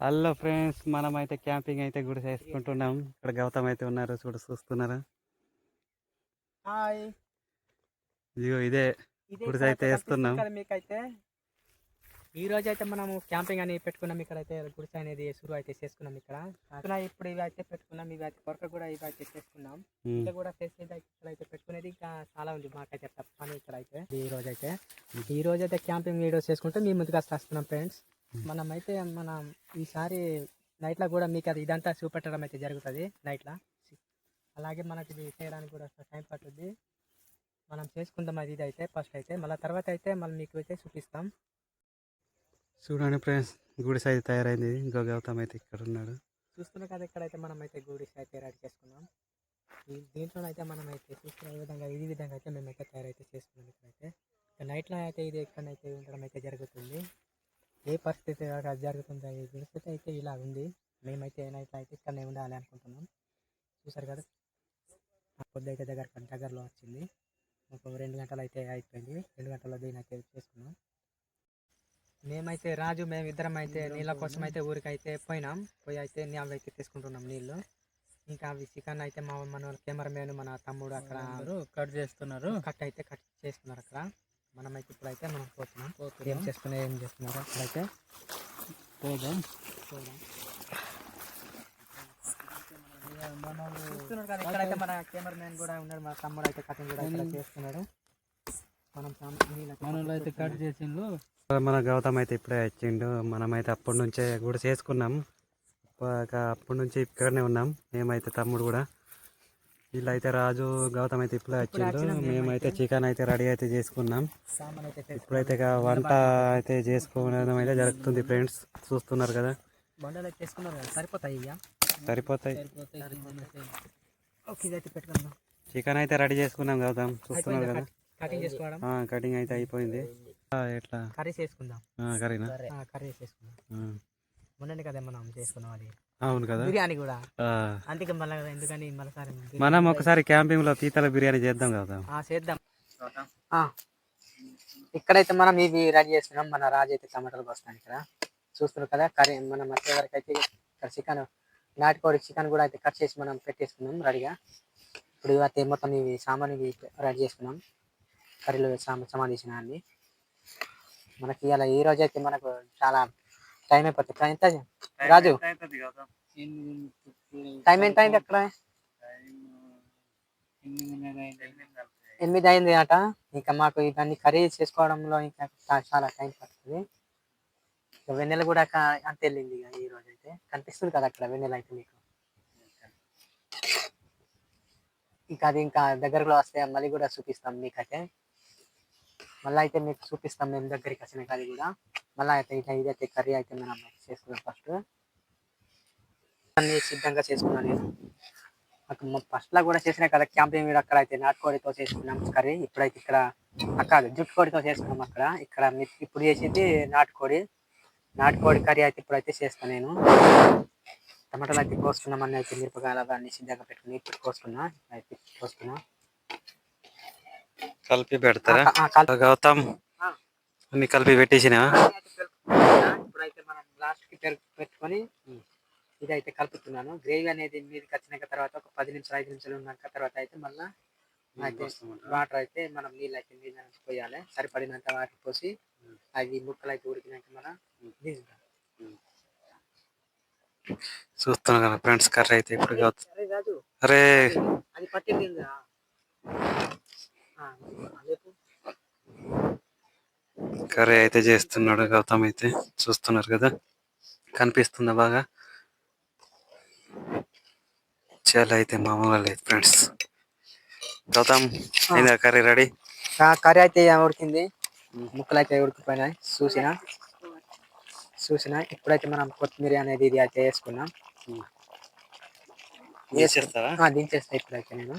Hello friends మనం అయితే camping అయితే గుడి చేసుకుంటున్నాం. ఇక్కడ గౌతమ్ అయితే ఉన్నారు చూడ చూస్తున్నారా? హాయ్. ఇదిగో ఇదే గుడిసె అయితే వేస్తున్నాం. మీకైతే ఈ రోజు అయితే మనము క్యాంపింగ్ అని పెట్టుకున్నాం. ఇక్కడ అయితే గుడిసె అనేది సురు అయితే చేసుకున్నాం ఇక్కడ. ఇప్పుడు ఇవి అయితే పెట్టుకున్నాం. ఇవి అయితే కొరక కూడా ఇవి అయితే చేసుకున్నాం. ఇక్కడ కూడా చేసేది ఇక్కడ అయితే పెట్టుకునేది ఇంకా చాలా ఉంది మాకైతే పని ఇక్కడ అయితే. ఈ రోజు అయితే ఈ రోజు అయితే క్యాంపింగ్ వీడియోస్ చేసుకుంటే మీ ముందుగా వస్తున్నాం ఫ్రెండ్స్. మనం అయితే మనం ఈసారి నైట్లో కూడా మీకు అది ఇదంతా చూపెట్టడం అయితే జరుగుతుంది నైట్లో. అలాగే మనకి ఇది చేయడానికి కూడా టైం పట్టుద్ది. మనం చేసుకుందాం అది ఇది అయితే ఫస్ట్ అయితే. మళ్ళీ తర్వాత అయితే మళ్ళీ మీకు అయితే చూపిస్తాం. చూడండి ఫ్రెండ్స్ గుడిసె అయితే తయారైంది. ఇంకో గౌతమ్ అయితే ఇక్కడ ఉన్నాడు. చూస్తున్న కదా ఇక్కడైతే మనం అయితే గూడిస్ అయితే రెడీ చేసుకున్నాం. దీంట్లో అయితే మనం అయితే చూస్తున్న విధంగా ఈ విధంగా అయితే మేమైతే తయారైతే చేసుకున్నాం ఇక్కడైతే. ఇక నైట్లో అయితే ఇది ఇక్కడైతే ఉండడం అయితే జరుగుతుంది. ఏ పరిస్థితి అక్కడ జరుగుతుందో ఈ పరిస్థితి అయితే ఇలా ఉంది. మేమైతే నైట్లో అయితే ఇక్కడనే ఉండాలి అనుకుంటున్నాం. చూసారు కదా? పొద్దు అయితే దగ్గర దగ్గరలో వచ్చింది. ఒక రెండు గంటలు అయితే అయిపోయింది. రెండు గంటల్లో దీని అయితే చేసుకున్నాం. మేమైతే రాజు మేము ఇద్దరం అయితే నీళ్ళ కోసం అయితే ఊరికి అయితే పోయినాం. పోయి అయితే అవి అయితే తీసుకుంటున్నాం నీళ్ళు. ఇంకా అవి చికెన్ అయితే మా మన కెమెరామెన్ మన తమ్ముడు అక్కడ కట్ చేస్తున్నారు. కట్ అయితే కట్ చేసుకున్నారు అక్కడ. మనమైతే ఇప్పుడైతే మనం పోతున్నాం. ఏం చేస్తున్నా ఏం చేస్తున్నారు అక్కడైతే పోదాం. చూద్దాం. చూస్తున్నారు కదా ఇక్కడైతే మన కెమెరామెన్ కూడా ఉన్నాడు మన తమ్ముడు అయితే కటింగ్ కూడా ఇక్కడ చేస్తున్నాడు. మనం మనలో అయితే కట్ మన గౌతమ్ అయితే ఇప్పుడే వచ్చిండు. మనమైతే అప్పటి నుంచే గుడి చేసుకున్నాం అప్పటి నుంచి ఇక్కడనే ఉన్నాం. మేమైతే తమ్ముడు కూడా. వీళ్ళైతే రాజు గౌతమ్ అయితే ఇప్పుడే వచ్చిండు. మేమైతే చికెన్ అయితే రెడీ అయితే చేసుకున్నాం. ఇప్పుడైతే ఇక వంట అయితే చేసుకోవడం అయితే జరుగుతుంది ఫ్రెండ్స్. చూస్తున్నారు కదా. సరిపోతాయి ఇక సరిపోతాయి. చికెన్ అయితే రెడీ చేసుకున్నాం గౌతమ్. చూస్తున్నారు కదా. కటింగ్ చేసుకోవడం? ఆ, కటింగ్ అయితే అయిపోయింది. ఎట్లా? కరీనా ఆ, కర్రీస్ వేసుకుందాం ఆ, మొన్ననే కదా మనం చేసుకున్నాం అది. అవును కదా? బిర్యానీ కూడా. ఆ, అందుకే మళ్ళీ ఎందుకని మళ్ళీసారి మనం ఒకసారి క్యాంపింగ్లో పీతల బిర్యానీ చేద్దాం కదా? ఆ, చేద్దాం. ఆ. ఇక్కడైతే మనం ఇవి రెడీ చేస్తున్నాం. మన రాజు అయితే టమాటాలు వస్తాను ఇక్కడ. చూస్తున్నారు కదా కర్రీ మనం వచ్చే వరకు అయితే ఇక్కడ చికెన్ నాటుకోడి చికెన్ కూడా అయితే కట్ చేసి మనం పెట్టేసుకున్నాం రెడీగా. ఇప్పుడు అయితే మొత్తం ఇవి సామాన్ ఇవి రెడీ చేసుకున్నాం. కర్రీలో సామా సమాధించిన అన్ని. మనకి ఇలా ఈ రోజు అయితే మనకు చాలా టైం అయిపోతుంది ఎంత రాజు. టైం ఎంత అయింది అక్కడ? ఎనిమిది అయింది అట. ఇంకా మాకు ఇవన్నీ కర్రీ చేసుకోవడంలో ఇంకా చాలా టైం పడుతుంది. వెన్నెల కూడా అంత వెళ్ళింది ఇక ఈ రోజు అయితే. కనిపిస్తుంది కదా అక్కడ వెన్నెల అయితే మీకు? ఇంకా అది ఇంకా దగ్గరలో వస్తే మళ్ళీ కూడా చూపిస్తాం మీకైతే. మళ్ళీ అయితే మీకు చూపిస్తాం మేము దగ్గరికి వచ్చిన కర్రీ కూడా. మళ్ళీ అయితే ఇట్లా ఇదైతే కర్రీ అయితే మనం చేసుకున్నాం ఫస్ట్ అన్ని సిద్ధంగా చేసుకున్నాను నేను. నాకు ఫస్ట్లో కూడా చేసిన కదా క్యాంపింగ్ వీడియో అక్కడ అయితే నాటుకోడితో చేసుకున్నాం కర్రీ. ఇప్పుడైతే ఇక్కడ అక్కడ జుట్టుకోడితో చేసుకున్నాం అక్కడ. ఇక్కడ మీ- ఇప్పుడు చేసేది నాటుకోడి. నాటుకోడి కర్రీ అయితే ఇప్పుడైతే చేస్తాను నేను. టమాటాలు అయితే కోసుకున్నామని అయితే మిరపకాయలు అవన్నీ సిద్ధంగా పెట్టుకుని ఇప్పుడు కోసుకున్నా అయితే కోసుకున్నా కలిపి పెడతారా? గౌతమ్. అన్ని కలిపి పెట్టేసిన. ఇప్పుడైతే మనం లాస్ట్కి పెట్టుకొని ఇదైతే కలుపుతున్నాను. గ్రేవీ అనేది మీదకి వచ్చినాక తర్వాత ఒక పది నిమిషాలు ఐదు నిమిషాలు ఉన్నాక తర్వాత అయితే మళ్ళీ అయితే వాటర్ అయితే మనం నీళ్ళు అయితే మీద పోయాలి. సరిపడినంత వాటర్ పోసి అవి ముక్కలు అయితే ఉడికినాక మనం చూస్తున్నా కదా ఫ్రెండ్స్ కర్రీ అయితే ఇప్పుడు అరే! అది పట్టింది కర్రీ అయితే చేస్తున్నాడు గౌతమ్ అయితే. చూస్తున్నారు కదా? కనిపిస్తుందా బాగా. చాలా అయితే మామూలుగా లేదు ఫ్రెండ్స్. గౌతమ్ అయిందా కర్రీ రెడీ? కర్రీ అయితే ఉడికింది? ముక్కలు అయితే ఉడికిపోయినాయి చూసిన. చూసిన. ఇప్పుడైతే మనం కొత్తిమీర అనేది ఇది అయితే వేసుకున్నాం. దించేస్తా ఇప్పుడైతే నేను.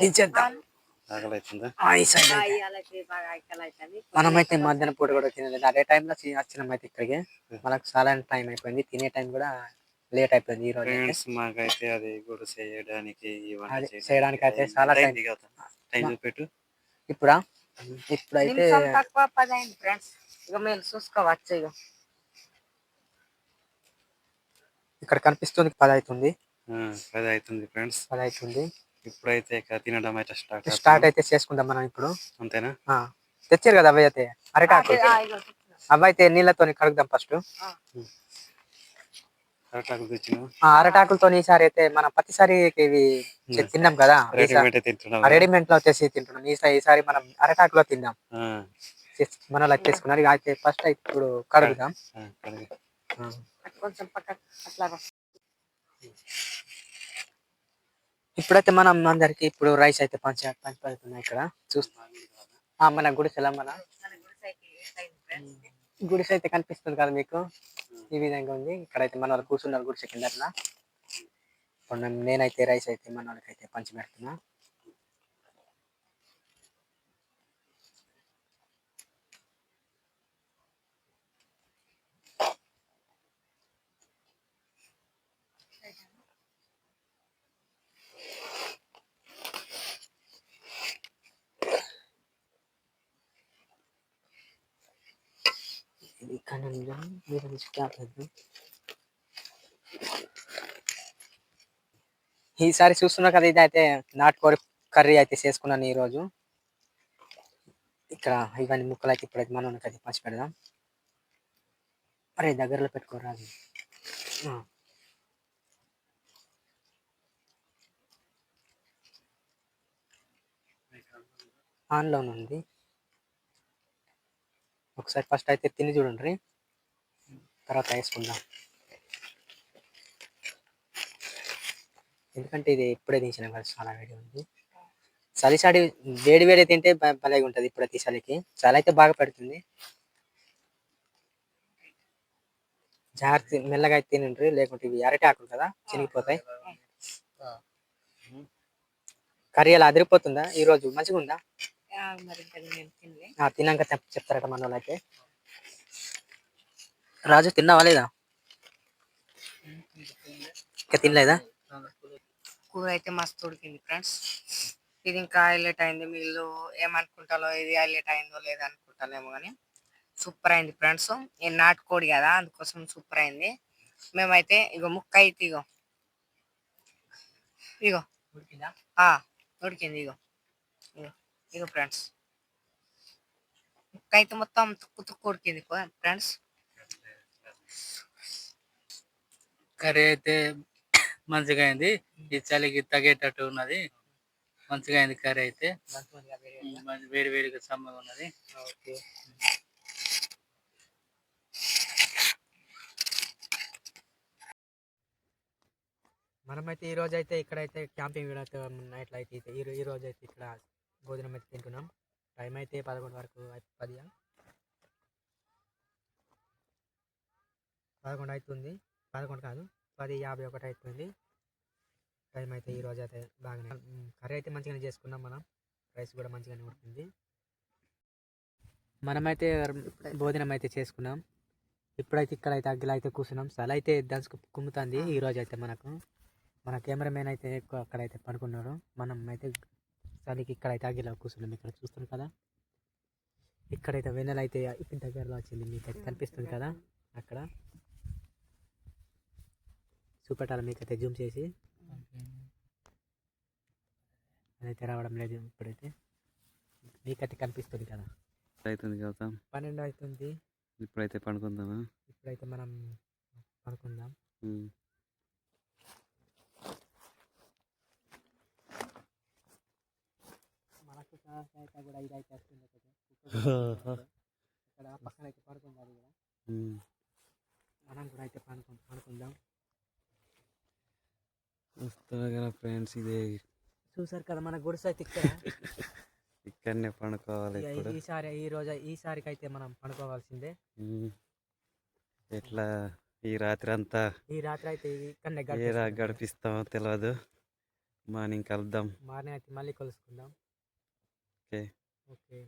దించేద్దాం. మనమైతే మధ్యాహ్నం పూట కూడా తినలేదు. అదే టైంలో వచ్చినాం అయితే ఇక్కడికి. మనకు చాలా టైం అయిపోయింది. తినే టైం కూడా లేట్ అయిపోయింది ఈ రోజు మాకైతే అది కూడా చేయడానికి చేయడానికి అయితే చాలా టైం టైం చూపెట్టు. ఇప్పుడా? ఇప్పుడైతే తక్కువ పది అయింది ఫ్రెండ్స్. ఇక మీరు చూసుకోవచ్చు ఇక. ఇక్కడ కనిపిస్తుంది పది అవుతుంది అది అవుతుంది ఫ్రెండ్స్. పది అవుతుంది ఇప్పుడైతే ఇక తినడం అయితే స్టార్ట్ స్టార్ట్ అయితే చేసుకుందాం మనం ఇప్పుడు. అంతేనా? ఆ, తెచ్చారు కదా అబ్బాయి అయితే? అరటాకు. అబ్బాయి అయితే నీళ్ళతో కడుగుదాం ఫస్ట్. అరటాకు తెచ్చిన అరటాకులతో ఈసారి అయితే మనం ప్రతిసారి ఇవి తిన్నాం కదా రెడీమేడ్ తింటున్నాం రెడీమేడ్లో వచ్చేసి తింటున్నాం. ఈసారి ఈసారి మనం అరటాకులో తిందాం. ఆ, చేస్- మన వాళ్ళు తీసుకున్నారు ఇక అయితే ఫస్ట్ అయితే ఇప్పుడు కడుగుదాం. కొంచెం పక్క అట్లా రా. ఇప్పుడైతే మనం అందరికి ఇప్పుడు రైస్ అయితే పంచ పంచిపెడుతున్నాం ఇక్కడ. చూస్తాం ఆ, మన గుడిసెల మన. గుడిసె అయితే కనిపిస్తుంది కదా మీకు? ఈ విధంగా ఉంది. ఇక్కడైతే మన వాళ్ళు కూర్చున్నారు గుడిసె కింద నేనైతే రైస్ అయితే మన వాళ్ళకి అయితే పంచి పెడుతున్నా ఇది ఇక్కడ నుండి మీరు నుంచి క్యాప్ వేద్దాం. ఈసారి చూస్తున్నా కదా ఇది అయితే నాటుకోడి కర్రీ అయితే చేసుకున్నాను ఈ రోజు ఇక్కడ ఇవన్నీ ముక్కలు అయితే ఇప్పుడైతే మనం అయితే పంచి పెడదాం అరే దగ్గరలో పెట్టుకోరా అది. ఆన్లోనే ఉంది ఒకసారి ఫస్ట్ అయితే తిని చూడండి. తర్వాత వేసుకుందాం. ఎందుకంటే ఇది ఇప్పుడే తీసిన కదా చాలా వేడి ఉంది. చలిసాడి వేడి వేడి తింటే భలేగా ఉంటుంది ఇప్పుడే ఈ చలికి. చలి అయితే బాగా పెడుతుంది. జాగ్రత్త మెల్లగా అయితే తినండి. లేకుంటే ఇవి అరటి ఆకులు కదా చినిగిపోతాయి. కర్రీ అలా అదిరిపోతుందా? ఈ రోజు మంచిగా ఉందా మరి నేను తిన్నాక చెప్- చెప్తారట మన వాళ్ళు అయితే రాజు తిన్నావా లేదా? ఇంకా తినలేదా? కూర అయితే మస్తు ఉడికింది ఫ్రెండ్స్. ఇది ఇంకా హైలైట్ అయింది. వీళ్ళు ఏమనుకుంటారో ఇది హైలైట్ అయిందో లేదో అనుకుంటారేమో కానీ సూపర్ అయింది ఫ్రెండ్స్. ఇది నాటుకోడి కదా అందుకోసం సూపర్ అయింది. మేమైతే ఇగో ముక్క అయితే ఇగో. ఇగో. ఆ, ఉడికింది ఇగో. ఇగో. ఇగో ఫ్రెండ్స్. ముక్క అయితే మొత్తం తుక్కు తుక్కు ఉడికింది ఫ్రెండ్స్. కర్రీ అయితే మంచిగా అయింది. ఈ చలికి తగ్గేటట్టు ఉన్నది. మంచిగా అయింది కర్రీ అయితే. వేడి వేడిగా. సమ్మగా ఉన్నది. ఓకే. మనమైతే ఈ రోజు అయితే ఇక్కడైతే క్యాంపింగ్ అయితే నైట్లో అయితే అయితే ఈ రో- ఈ రోజు అయితే ఇక్కడ భోజనం అయితే తింటున్నాం. టైం అయితే పదకొండు వరకు పది పదకొండు అవుతుంది పదకొండు కాదు పది యాభై ఒకటి అవుతుంది టైం అయితే ఈ రోజు అయితే బాగానే కర్రీ అయితే మంచిగానే చేసుకున్నాం మనం. రైస్ కూడా మంచిగానే ఉడికింది. మనమైతే భోజనం అయితే చేసుకున్నాం. ఇప్పుడైతే ఇక్కడైతే అగ్గిలో అయితే కూర్చున్నాం. చలి అయితే దంచుకు కుమ్ముతుంది. ఈ రోజు అయితే మనకు మన కెమెరామెన్ అయితే ఎక్కువ అక్కడైతే పడుకున్నాడు. మనం అయితే చలికి ఇక్కడైతే అగ్గిలో కూర్చున్నాం ఇక్కడ చూస్తున్నాం కదా. ఇక్కడైతే వెన్నెల అయితే ఇంటి దగ్గరలో వచ్చింది మీకు అయితే కనిపిస్తుంది కదా అక్కడ. చూపెట్టాలి మీకైతే జూమ్ చేసి. అదైతే రావడం లేదు ఇప్పుడైతే. మీకైతే కనిపిస్తుంది కదా. అవుతుంది గౌతమ్. పన్నెండు అవుతుంది. ఇప్పుడైతే పండుకుందామా? ఇప్పుడైతే మనం పడుకుందాం ఉమ్. మనకు సహాయత కూడా ఇది అయితే వస్తుంది ఒకటి. ఇక్కడ పక్కన అయితే పడుకుంది అది కూడా ఉమ్. మనం కూడా అయితే పడుకు పడుకుందాం వస్తుంది కదా ఫ్రెండ్స్ ఇది చూసారు కదా మన గుడిసె అయితే ఇక్కడ ఇక్కడనే పండుకోవాలి ఇప్పుడు. ఈసారి ఈ రోజు ఈసారికి అయితే మనం పడుకోవాల్సిందే. ఎట్లా ఈ రాత్రి అంతా? ఈ రాత్రి అయితే ఇక్కడనే గడిపిస్తామో తెలియదు మార్నింగ్ కలుద్దాం. మార్నింగ్ అయితే మళ్ళీ కలుసుకుందాం. Okay. Okay.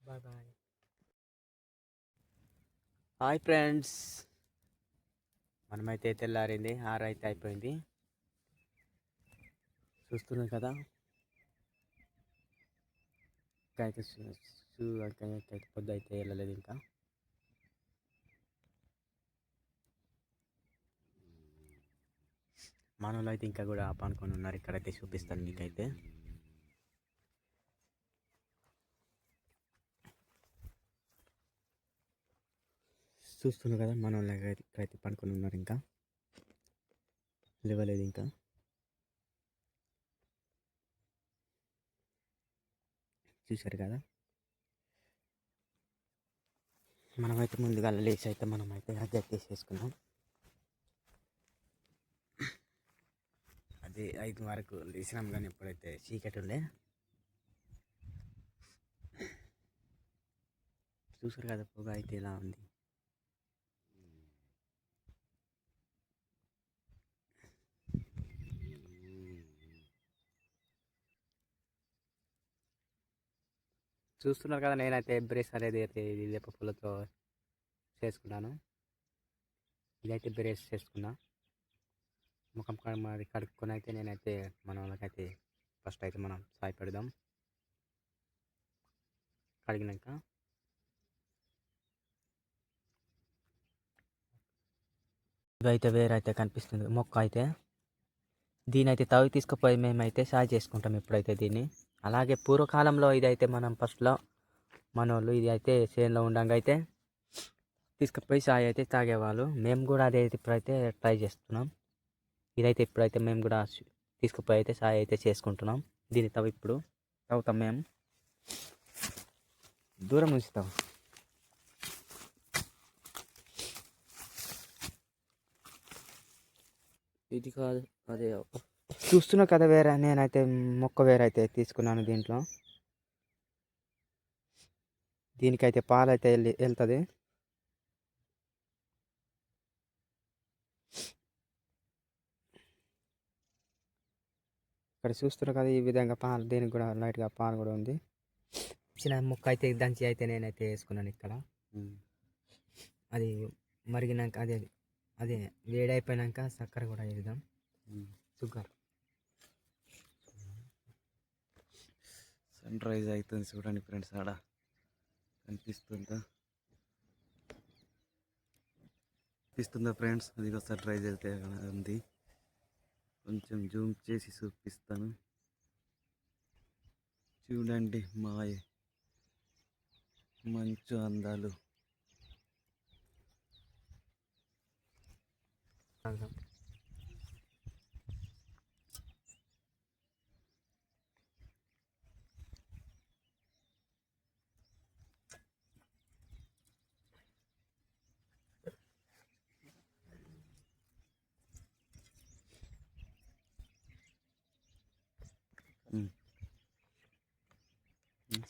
Bye bye. Hi friends. మనమైతే తెల్లారింది ఆరు అయితే అయిపోయింది. చూస్తున్నారు కదా. ఇంకా అయితే షూ పొద్దు అయితే వెళ్ళలేదు ఇంకా. మానవులు అయితే ఇంకా కూడా ఆపానుకొని ఉన్నారు. ఇక్కడైతే చూపిస్తాను మీకైతే. చూస్తున్నారు కదా మనం ఇక్కడైతే పనుకొని ఉన్నారు ఇంకా. లేవలేదు ఇంకా. చూశారు కదా? మనమైతే ముందుగా లేచి అయితే మనమైతే గట్టి వేసేసుకున్నాం అది ఐదు వరకు లేచినాం కానీ ఎప్పుడైతే చీకటి ఉండే. చూసారు కదా పొగ అయితే ఎలా ఉంది? చూస్తున్నారు కదా నేనైతే బ్రేస్ అనేది అయితే ఇది పూలతో చేసుకున్నాను. ఇదైతే బ్రేస్ చేసుకున్నా. ముఖం కా- మరి కడుక్కొని అయితే నేనైతే మన వాళ్ళకైతే ఫస్ట్ అయితే మనం సాయి పెడదాం. కడిగినాక. ఇవైతే వేరైతే కనిపిస్తుంది. మొక్క అయితే. దీని అయితే తవ్వి తీసుకుపోయి మేమైతే సాయి చేసుకుంటాం ఇప్పుడైతే దీన్ని. అలాగే పూర్వకాలంలో ఇదైతే మనం ఫస్ట్లో మనోళ్ళు ఇది అయితే చేనులో ఉండంగా అయితే తీసుకుపోయి చాయ్ అయితే తాగేవాళ్ళు. మేము కూడా అదే ఇప్పుడైతే ట్రై చేస్తున్నాం. ఇదైతే ఇప్పుడైతే మేము కూడా తీసుకుపోయి అయితే చాయ్ అయితే చేసుకుంటున్నాం. దీని తవ్వి ఇప్పుడు తవ్వుతాం మేము. దూరం ఉంచుతాం. ఇది కాదు అదే చూస్తున్నా కదా వేరే నేనైతే మొక్క వేరే అయితే తీసుకున్నాను దీంట్లో. దీనికైతే పాలు అయితే వెళ్ళి వెళ్తుంది ఇక్కడ చూస్తున్నారు కదా ఈ విధంగా పాలు దీనికి కూడా లైట్గా పాలు కూడా ఉంది. చిన్న మొక్క అయితే దంచి అయితే నేనైతే వేసుకున్నాను ఇక్కడ. అది మరిగినాక అదే అదే వేడైపోయినాక చక్కెర కూడా వేద్దాం. షుగర్ సన్ రైజ్ అవుతుంది చూడండి ఫ్రెండ్స్ ఆడ. కనిపిస్తుందా? కనిపిస్తుందా ఫ్రెండ్స్? అది సన్ రైజ్ అయితే ఉంది. కొంచెం జూమ్ చేసి చూపిస్తాను. చూడండి మాయ. మంచు అందాలు.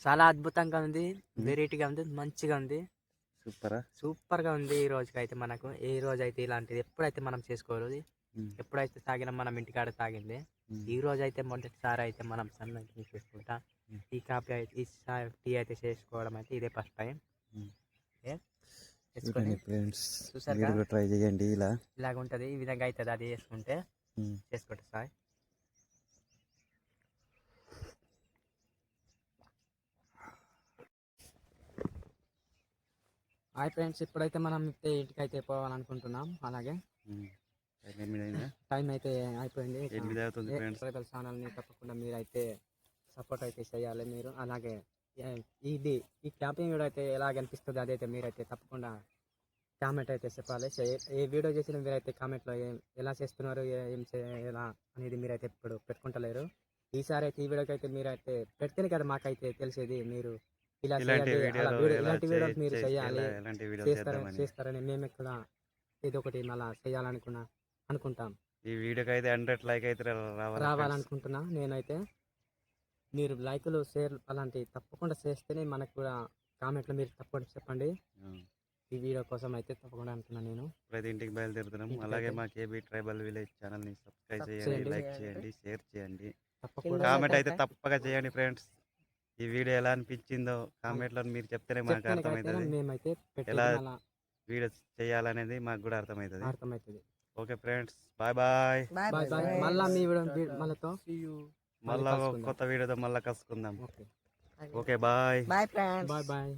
చాలా అద్భుతంగా ఉంది. వెరైటీగా ఉంది. మంచిగా ఉంది. సూపరా? సూపర్గా ఉంది ఈ రోజుకి అయితే మనకు. ఈ రోజు అయితే ఇలాంటిది ఎప్పుడైతే మనం చేసుకోవాలి ఎప్పుడైతే తాగినా మనం ఇంటికాడ తాగింది ఈ రోజు అయితే మొదటిసారి అయితే మనం సన్ అయితే చేసుకుంటా. ఈ కాఫీ అయితే ఈ టీ అయితే చేసుకోవడం అయితే ఇదే ఫస్ట్ టైం. ట్రై చేయండి ఇలా. ఇలాగ ఉంటుంది ఈ విధంగా అవుతుంది అది చేసుకుంటే. చేసుకుంటా సార్ హాయ్ ఫ్రెండ్స్ ఇప్పుడైతే మనం అయితే ఇంటికైతే పోవాలనుకుంటున్నాం. అలాగే. టైం అయితే అయిపోయింది. ట్రైబల్ ఛానల్ని తప్పకుండా మీరైతే సపోర్ట్ అయితే చేయాలి మీరు. అలాగే ఇది ఈ క్యాంపింగ్ వీడియో అయితే ఎలాగ అనిపిస్తుంది అదైతే మీరైతే తప్పకుండా కామెంట్ అయితే చెప్పాలి. ఏ వీడియో చేసిన మీరైతే కామెంట్లో ఏం ఎలా చేస్తున్నారు ఏ- ఏం చే ఎలా అనేది మీరైతే ఇప్పుడు పెట్టుకుంటలేరు. ఈసారి అయితే ఈ వీడియోకి అయితే మీరైతే పెడితేనే కదా మాకైతే తెలిసేది మీరు ఇలా ఇలాంటి వీడియోస్ మీరు చేయాలి చేస్తారని చేద్దామని. చేస్తారని మేము ఇక్కడ ఏదో ఒకటి మళ్ళా చేయాలనుకున్నా అనుకుంటాం. ఈ వీడియోకి అయితే హండ్రెడ్ లైక్ అయితే రావాలి రావాలనుకుంటున్నా నేనైతే. మీరు లైకులు షేర్ అలాంటివి తప్పకుండా చేస్తేనే మనకు కూడా కామెంట్లో మీరు తప్పకుండా చెప్పండి. ఈ వీడియో కోసం అయితే తప్పకుండా అంటున్నాను నేను. ఇప్పుడైతే ఇంటికి బయలుదేరుతున్నాం. అలాగే మా కేబీ ట్రైబల్ విలేజ్ ఛానల్ని సబ్స్క్రైబ్ చేయండి. లైక్ చేయండి షేర్ చేయండి. తప్పకుండా. కామెంట్ అయితే తప్పక చేయండి ఫ్రెండ్స్. ఈ వీడియో ఎలా అనిపించిందో కామెంట్లో మీరు చెప్తేనే మాకు అర్థమవుతుంది. పెట్టేది ఎలా- వీడియో చేయాలనేది మాకు కూడా అర్థమవుతుంది. అర్థమవుతుంది. Okay friends bye bye. మళ్ళా మీ వీడియో మళ్ళతో మళ్ళా కలుసుకుందాం. కొత్త వీడియోతో మళ్ళా కలుసుకుందాం. Okay. Okay bye. Bye friends. Bye bye.